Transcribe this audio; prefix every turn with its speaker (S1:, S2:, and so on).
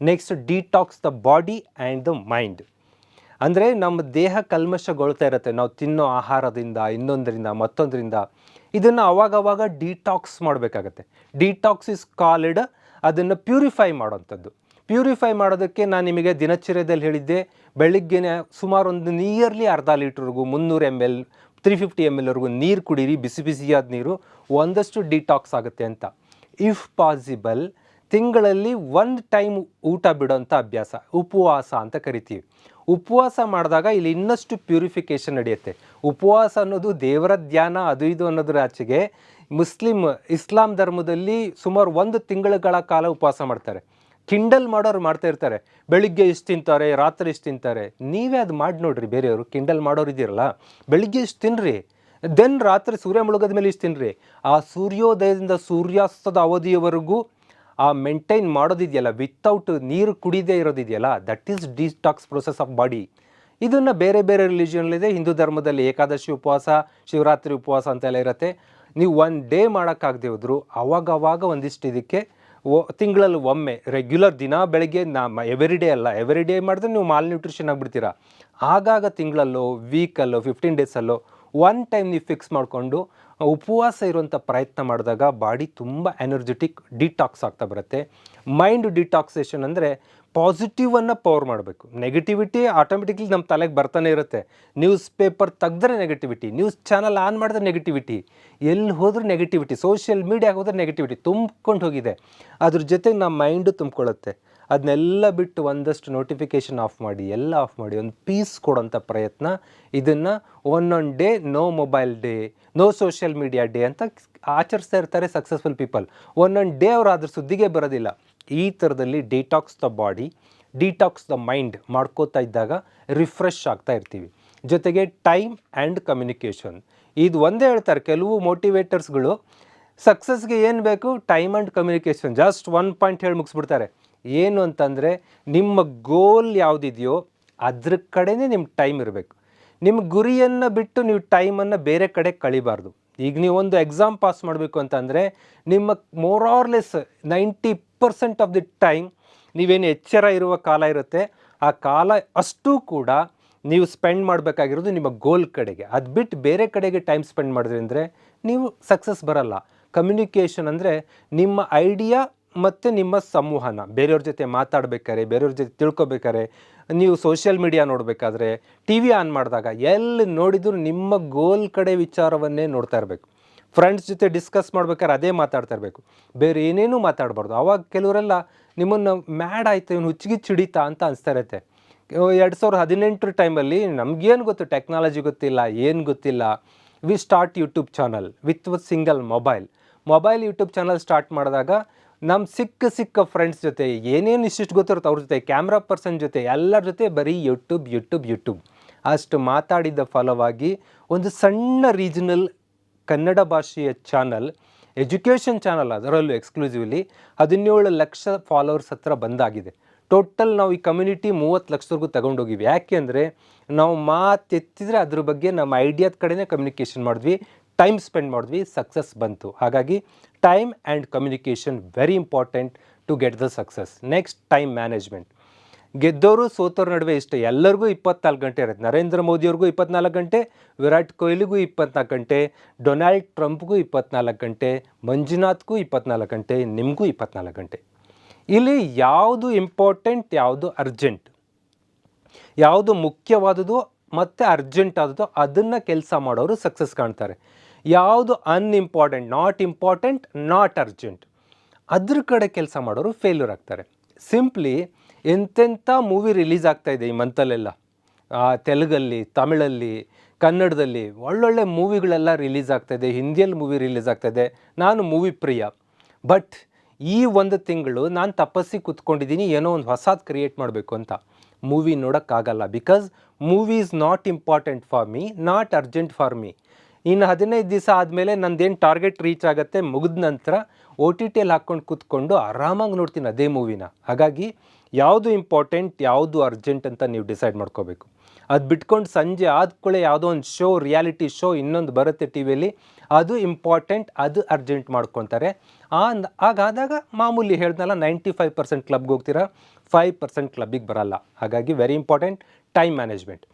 S1: Next detox the body and the mind ಅಂದರೆ ನಮ್ಮ ದೇಹ ಕಲ್ಮಶಗೊಳ್ತಾ ಇರುತ್ತೆ. ನಾವು ತಿನ್ನೋ ಆಹಾರದಿಂದ, ಇನ್ನೊಂದರಿಂದ, ಮತ್ತೊಂದರಿಂದ. ಇದನ್ನು ಅವಾಗವಾಗ ಡಿಟಾಕ್ಸ್ ಮಾಡಬೇಕಾಗತ್ತೆ. ಡಿಟಾಕ್ಸ್ ಇಸ್ ಕಾಲ್ಡ್ ಅದನ್ನು ಪ್ಯೂರಿಫೈ ಮಾಡೋವಂಥದ್ದು. ಪ್ಯೂರಿಫೈ ಮಾಡೋದಕ್ಕೆ ನಾನು ನಿಮಗೆ ದಿನಚರ್ಯದಲ್ಲಿ ಹೇಳಿದ್ದೆ, ಬೆಳಿಗ್ಗೆನೇ ಸುಮಾರು ಒಂದು ನಿಯರ್ಲಿ ಅರ್ಧ ಲೀಟ್ರ್ಗೂ ಮುನ್ನೂರು M L three fifty M ಎಲ್ವರೆಗೂ ನೀರು ಕುಡೀರಿ, ಬಿಸಿ ಬಿಸಿಯಾದ ನೀರು, ಒಂದಷ್ಟು ಡಿಟಾಕ್ಸ್ ಆಗುತ್ತೆ ಅಂತ. ಇಫ್ ಪಾಸಿಬಲ್ ತಿಂಗಳಲ್ಲಿ ಒಂದು ಟೈಮ್ ಊಟ ಬಿಡೋಂಥ ಅಭ್ಯಾಸ, ಉಪವಾಸ ಅಂತ ಕರಿತೀವಿ. ಉಪವಾಸ ಮಾಡಿದಾಗ ಇಲ್ಲಿ ಇನ್ನಷ್ಟು ಪ್ಯೂರಿಫಿಕೇಷನ್ ನಡೆಯುತ್ತೆ. ಉಪವಾಸ ಅನ್ನೋದು ದೇವರ ಧ್ಯಾನ, ಅದು ಇದು ಅನ್ನೋದ್ರ ಆಚೆಗೆ ಮುಸ್ಲಿಂ ಇಸ್ಲಾಂ ಧರ್ಮದಲ್ಲಿ ಸುಮಾರು ಒಂದು ತಿಂಗಳುಗಳ ಕಾಲ ಉಪವಾಸ ಮಾಡ್ತಾರೆ. ಕಿಂಡಲ್ ಮಾಡೋರು ಮಾಡ್ತಾ ಇರ್ತಾರೆ. ಬೆಳಿಗ್ಗೆ ಇಷ್ಟು ತಿಂತಾರೆ, ರಾತ್ರಿ ಇಷ್ಟು ತಿಂತಾರೆ, ನೀವೇ ಅದು ಮಾಡಿ ನೋಡ್ರಿ ಬೇರೆಯವರು. ಕಿಂಡಲ್ ಮಾಡೋರು ಇದ್ದೀರಲ್ಲ, ಬೆಳಿಗ್ಗೆ ಇಷ್ಟು ತಿನ್ನಿರಿ ದೆನ್ ರಾತ್ರಿ ಸೂರ್ಯ ಮುಳುಗದ ಮೇಲೆ ಇಷ್ಟು ತಿನ್ನಿರಿ ಆ ಸೂರ್ಯೋದಯದಿಂದ ಸೂರ್ಯಾಸ್ತದ ಅವಧಿಯವರೆಗೂ ಆ ಮೇಂಟೈನ್ ಮಾಡೋದಿದೆಯಲ್ಲ ವಿತೌಟ್ ನೀರು ಕುಡಿದೇ ಇರೋದಿದೆಯಲ್ಲ that is detox process of body ಇದನ್ನು ಬೇರೆ ಬೇರೆ ರಿಲಿಜನಲ್ಲಿದೆ ಹಿಂದೂ ಧರ್ಮದಲ್ಲಿ ಏಕಾದಶಿ ಉಪವಾಸ, ಶಿವರಾತ್ರಿ ಉಪವಾಸ ಅಂತೆಲ್ಲ ಇರುತ್ತೆ. ನೀವು ಒನ್ ಡೇ ಮಾಡೋಕ್ಕಾಗದೆ ಹೋದ್ರು, ಅವಾಗವಾಗ ಒಂದಿಷ್ಟು ಇದಕ್ಕೆ, ಓ, ತಿಂಗಳಲ್ಲಿ ಒಮ್ಮೆ ರೆಗ್ಯುಲರ್ ದಿನ ಬೆಳಗ್ಗೆ ನಾ ಎವ್ರಿ ಡೇ ಅಲ್ಲ ಎವ್ರಿ ಡೇ ಮಾಡಿದ್ರೆ ನೀವು ಮಾಲ್ ನ್ಯೂಟ್ರಿಷನ್ ಆಗಿಬಿಡ್ತೀರಾ. ಆಗಾಗ ತಿಂಗಳಲ್ಲೋ ವೀಕಲ್ಲೋ ಫಿಫ್ಟೀನ್ ಡೇಸಲ್ಲೋ ಒನ್ ಟೈಮ್ ನೀವು ಫಿಕ್ಸ್ ಮಾಡಿಕೊಂಡು ಉಪವಾಸ ಇರುವಂಥ ಪ್ರಯತ್ನ ಮಾಡಿದಾಗ ಬಾಡಿ ತುಂಬ ಎನರ್ಜೆಟಿಕ್ ಡಿಟಾಕ್ಸ್ ಆಗ್ತಾ ಬರುತ್ತೆ. ಮೈಂಡ್ ಡಿಟಾಕ್ಸೇಷನ್ ಅಂದರೆ ಪಾಸಿಟಿವನ್ನು ಪವರ್ ಮಾಡಬೇಕು. ನೆಗೆಟಿವಿಟಿ ಆಟೋಮೆಟಿಕ್ಲಿ ನಮ್ಮ ತಲೆಗೆ ಬರ್ತಾನೆ ಇರುತ್ತೆ. ನ್ಯೂಸ್ ಪೇಪರ್ ತೆಗೆದ್ರೆ ನೆಗೆಟಿವಿಟಿ ನ್ಯೂಸ್ ಚಾನಲ್ ಆನ್ ಮಾಡಿದ್ರೆ ನೆಗೆಟಿವಿಟಿ ಎಲ್ಲಿ ಹೋದ್ರೂ ನೆಗೆಟಿವಿಟಿ ಸೋಷಿಯಲ್ ಮೀಡಿಯಾಗೆ ಹೋದ್ರೆ ನೆಗೆಟಿವಿಟಿ ತುಂಬ್ಕೊಂಡು ಹೋಗಿದೆ. ಅದ್ರ ಜೊತೆಗೆ ನಮ್ಮ ಮೈಂಡು ತುಂಬ್ಕೊಳ್ಳುತ್ತೆ. ಅದನ್ನೆಲ್ಲ ಬಿಟ್ಟು ಒಂದಷ್ಟು ನೋಟಿಫಿಕೇಷನ್ ಆಫ್ ಮಾಡಿ, ಎಲ್ಲ ಆಫ್ ಮಾಡಿ, ಒಂದು ಪೀಸ್ ಕೊಡೋಂಥ ಪ್ರಯತ್ನ ಇದನ್ನು ಒಂದೊಂದು day no mobile day no social media day ಅಂತ ಆಚರಿಸ್ತಾ ಇರ್ತಾರೆ ಸಕ್ಸಸ್ಫುಲ್ ಪೀಪಲ್ ಒಂದೊಂದು ಡೇ ಅವರು ಅದ್ರ ಸುದ್ದಿಗೆ ಬರೋದಿಲ್ಲ. ಈ ಥರದಲ್ಲಿ detox the body detox the mind ಮಾಡ್ಕೋತಾ ಇದ್ದಾಗ ರಿಫ್ರೆಶ್ ಆಗ್ತಾ ಇರ್ತೀವಿ. ಜೊತೆಗೆ ಟೈಮ್ ಆ್ಯಂಡ್ ಕಮ್ಯುನಿಕೇಷನ್ ಇದು ಒಂದೇ ಹೇಳ್ತಾರೆ, ಕೆಲವು ಮೋಟಿವೇಟರ್ಸ್ಗಳು ಸಕ್ಸಸ್ಗೆ ಏನು ಬೇಕು? Time and communication just one point ಹೇಳಿ ಮುಗಿಸ್ಬಿಡ್ತಾರೆ. ಏನು ಅಂತಂದರೆ ನಿಮ್ಮ ಗೋಲ್ ಯಾವುದಿದೆಯೋ ಅದ್ರ ಕಡೆನೇ ನಿಮ್ಮ ಟೈಮ್ ಇರಬೇಕು. ನಿಮ್ಮ ಗುರಿಯನ್ನು ಬಿಟ್ಟು ನೀವು ಟೈಮನ್ನು ಬೇರೆ ಕಡೆ ಕಳಿಬಾರ್ದು. ಈಗ ನೀವು ಒಂದು ಎಕ್ಸಾಮ್ ಪಾಸ್ ಮಾಡಬೇಕು ಅಂತಂದರೆ ನಿಮ್ಮ more or less ninety percent of the time ನೀವೇನು ಎಚ್ಚರ ಇರುವ ಕಾಲ ಇರುತ್ತೆ, ಆ ಕಾಲ ಅಷ್ಟೂ ಕೂಡ ನೀವು ಸ್ಪೆಂಡ್ ಮಾಡಬೇಕಾಗಿರೋದು ನಿಮ್ಮ ಗೋಲ್ ಕಡೆಗೆ. ಅದು ಬಿಟ್ಟು ಬೇರೆ ಕಡೆಗೆ ಟೈಮ್ ಸ್ಪೆಂಡ್ ಮಾಡಿದ್ರಿ ಅಂದರೆ ನೀವು ಸಕ್ಸಸ್ ಬರಲ್ಲ. ಕಮ್ಯುನಿಕೇಷನ್ ಅಂದರೆ ನಿಮ್ಮ ಐಡಿಯಾ ಮತ್ತು ನಿಮ್ಮ ಸಂವಹನ ಬೇರೆಯವ್ರ ಜೊತೆ ಮಾತಾಡ್ಬೇಕಾದ್ರೆ ಬೇರೆಯವ್ರ ಜೊತೆ ತಿಳ್ಕೊಬೇಕಾದ್ರೆ ನೀವು ಸೋಷಿಯಲ್ ಮೀಡಿಯಾ ನೋಡಬೇಕಾದ್ರೆ ಟಿ ವಿ ಆನ್ ಮಾಡಿದಾಗ ಎಲ್ಲಿ ನೋಡಿದ್ರು ನಿಮ್ಮ ಗೋಲ್ ಕಡೆ ವಿಚಾರವನ್ನೇ ನೋಡ್ತಾ ಇರಬೇಕು. ಫ್ರೆಂಡ್ಸ್ ಜೊತೆ ಡಿಸ್ಕಸ್ ಮಾಡ್ಬೇಕಾದ್ರೆ ಅದೇ ಮಾತಾಡ್ತಾ ಇರಬೇಕು. ಬೇರೆ ಏನೇನೂ ಮಾತಾಡಬಾರ್ದು. ಅವಾಗ ಕೆಲವರೆಲ್ಲ ನಿಮ್ಮನ್ನು ಮ್ಯಾಡ್ ಆಯಿತು, ಇವನು ಹುಚ್ಚಿಗೆ ಚಿಡಿತಾ ಅಂತ ಅನಿಸ್ತಾ ಇರುತ್ತೆ. ಎರಡು ಸಾವಿರದ ಹದಿನೆಂಟರ ಟೈಮಲ್ಲಿ ನಮಗೇನು ಗೊತ್ತು ಟೆಕ್ನಾಲಜಿ ಗೊತ್ತಿಲ್ಲ, ಏನು ಗೊತ್ತಿಲ್ಲ. We start YouTube channel with single mobile mobile YouTube channel start ಮಾಡಿದಾಗ ನಮ್ಮ ಸಿಕ್ಕ ಸಿಕ್ಕ ಫ್ರೆಂಡ್ಸ್ ಜೊತೆ, ಏನೇನು ಇಷ್ಟಿಷ್ಟು ಗೊತ್ತಿರುತ್ತೆ ಅವ್ರ ಜೊತೆ ಕ್ಯಾಮ್ರಾ ಪರ್ಸನ್ ಜೊತೆ, ಎಲ್ಲರ ಜೊತೆ ಬರೀ ಯೂಟ್ಯೂಬ್ ಯೂಟ್ಯೂಬ್ ಯೂಟ್ಯೂಬ್ ಅಷ್ಟು ಮಾತಾಡಿದ ಫಲವಾಗಿ ಒಂದು ಸಣ್ಣ ರೀಜನಲ್ ಕನ್ನಡ ಭಾಷೆಯ ಚಾನಲ್ ಎಜುಕೇಷನ್ ಚಾನಲ್ ಅದರಲ್ಲೂ ಎಕ್ಸ್ಕ್ಲೂಸಿವ್ಲಿ ಹದಿನೇಳು ಲಕ್ಷ ಫಾಲೋವರ್ಸ್ ಹತ್ರ ಬಂದಾಗಿದೆ. ಟೋಟಲ್ ನಾವು ಈ ಕಮ್ಯುನಿಟಿ ಮೂವತ್ತು ಲಕ್ಷದವರೆಗೂ ತಗೊಂಡೋಗಿವಿ. ಯಾಕೆ ಅಂದರೆ, ನಾವು ಮಾತೆತ್ತಿದ್ರೆ ಅದ್ರ ಬಗ್ಗೆ ನಮ್ಮ ಐಡಿಯಾದ ಕಡೆನೇ ಕಮ್ಯುನಿಕೇಷನ್ ಮಾಡಿದ್ವಿ. ಟೈಮ್ ಸ್ಪೆಂಡ್ ಮಾಡಿದ್ವಿ ಸಕ್ಸಸ್ ಬಂತು. ಹಾಗಾಗಿ time and communication very important to get the success next time management ಗೆದ್ದವರು ಸೋತವ್ರ ನಡುವೆ ಇಷ್ಟ. ಎಲ್ಲರಿಗೂ ಇಪ್ಪತ್ನಾಲ್ಕು ಗಂಟೆ ಇರುತ್ತೆ. ನರೇಂದ್ರ ಮೋದಿಯವ್ರಿಗೂ ಇಪ್ಪತ್ನಾಲ್ಕು ಗಂಟೆ, ವಿರಾಟ್ ಕೊಹ್ಲಿಗೂ ಇಪ್ಪತ್ನಾಲ್ಕು ಗಂಟೆ, ಡೊನಾಲ್ಡ್ ಟ್ರಂಪ್ಗೂ ಇಪ್ಪತ್ನಾಲ್ಕು ಗಂಟೆ, ಮಂಜುನಾಥ್ಗೂ ಇಪ್ಪತ್ನಾಲ್ಕು ಗಂಟೆ, ನಿಮಗೂ ಇಪ್ಪತ್ನಾಲ್ಕು ಗಂಟೆ. ಇಲ್ಲಿ ಯಾವುದು ಇಂಪಾರ್ಟೆಂಟ್ ಯಾವುದು ಅರ್ಜೆಂಟ್ ಯಾವುದು ಮುಖ್ಯವಾದದ್ದು ಮತ್ತು ಅರ್ಜೆಂಟ್ ಆದದ್ದು, ಅದನ್ನು ಕೆಲಸ ಮಾಡೋರು ಸಕ್ಸಸ್ ಕಾಣ್ತಾರೆ. ಯಾವುದು unimportant not important not urgent ಅದ್ರ ಕಡೆ ಕೆಲಸ ಮಾಡೋರು ಫೇಲ್ಯೂರ್ ಆಗ್ತಾರೆ. ಸಿಂಪ್ಲಿ ಎಂತೆಂಥ ಮೂವಿ ರಿಲೀಸ್ ಇದೆ ಈ ಮಂತಲ್ಲೆಲ್ಲ ತೆಲುಗಲ್ಲಿ, ತಮಿಳಲ್ಲಿ, ಕನ್ನಡದಲ್ಲಿ ಒಳ್ಳೊಳ್ಳೆ ಮೂವಿಗಳೆಲ್ಲ ರಿಲೀಸ್ ಇದೆ. ಹಿಂದಿಯಲ್ಲಿ ಮೂವಿ ರಿಲೀಸ್ ಇದೆ. ನಾನು ಮೂವಿ ಪ್ರಿಯ. ಬಟ್ ಈ ಒಂದು ತಿಂಗಳು ನಾನು ತಪಸ್ಸಿ ಕೂತ್ಕೊಂಡಿದ್ದೀನಿ, ಏನೋ ಒಂದು ಹೊಸದು ಕ್ರಿಯೇಟ್ ಮಾಡಬೇಕು ಅಂತ. Movie ನೋಡೋಕ್ಕಾಗಲ್ಲ. Because movie is not important for me not urgent for me ಇನ್ನು ಹದಿನೈದು ದಿವಸ ಆದಮೇಲೆ ನಂದೇನು ಟಾರ್ಗೆಟ್ ರೀಚ್ ಆಗುತ್ತೆ ಮುಗಿದ ನಂತರ ಒ ಟಿ ಟಿಯಲ್ಲಿ ಹಾಕ್ಕೊಂಡು ಕೂತ್ಕೊಂಡು ಆರಾಮಾಗಿ ನೋಡ್ತೀನಿ ಅದೇ ಮೂವಿನ. ಹಾಗಾಗಿ ಯಾವುದು ಇಂಪಾರ್ಟೆಂಟ್ ಯಾವುದು ಅರ್ಜೆಂಟ್ ಅಂತ ನೀವು ಡಿಸೈಡ್ ಮಾಡ್ಕೋಬೇಕು. ಅದು ಬಿಟ್ಕೊಂಡು ಸಂಜೆ ಆದ್ಕೊಳ್ಳೆ ಯಾವುದೋ ಒಂದು ಶೋ ರಿಯಾಲಿಟಿ ಶೋ ಇನ್ನೊಂದು ಬರುತ್ತೆ ಟಿ ವಿಯಲ್ಲಿ, ಅದು ಇಂಪಾರ್ಟೆಂಟ್ ಅದು ಅರ್ಜೆಂಟ್ ಮಾಡ್ಕೊತಾರೆ. ಹಾಗಾದಾಗ ಮಾಮೂಲಿ ಹೇಳ್ದಲ್ಲ ನೈಂಟಿ ಫೈವ್ ಪರ್ಸೆಂಟ್ ಕ್ಲಬ್ಗೆ ಹೋಗ್ತೀರಾ ಫೈವ್ ಪರ್ಸೆಂಟ್ ಕ್ಲಬ್ಬಿಗೆ ಬರಲ್ಲ. ಹಾಗಾಗಿ ವೆರಿ ಇಂಪಾರ್ಟೆಂಟ್ ಟೈಮ್ ಮ್ಯಾನೇಜ್ಮೆಂಟ್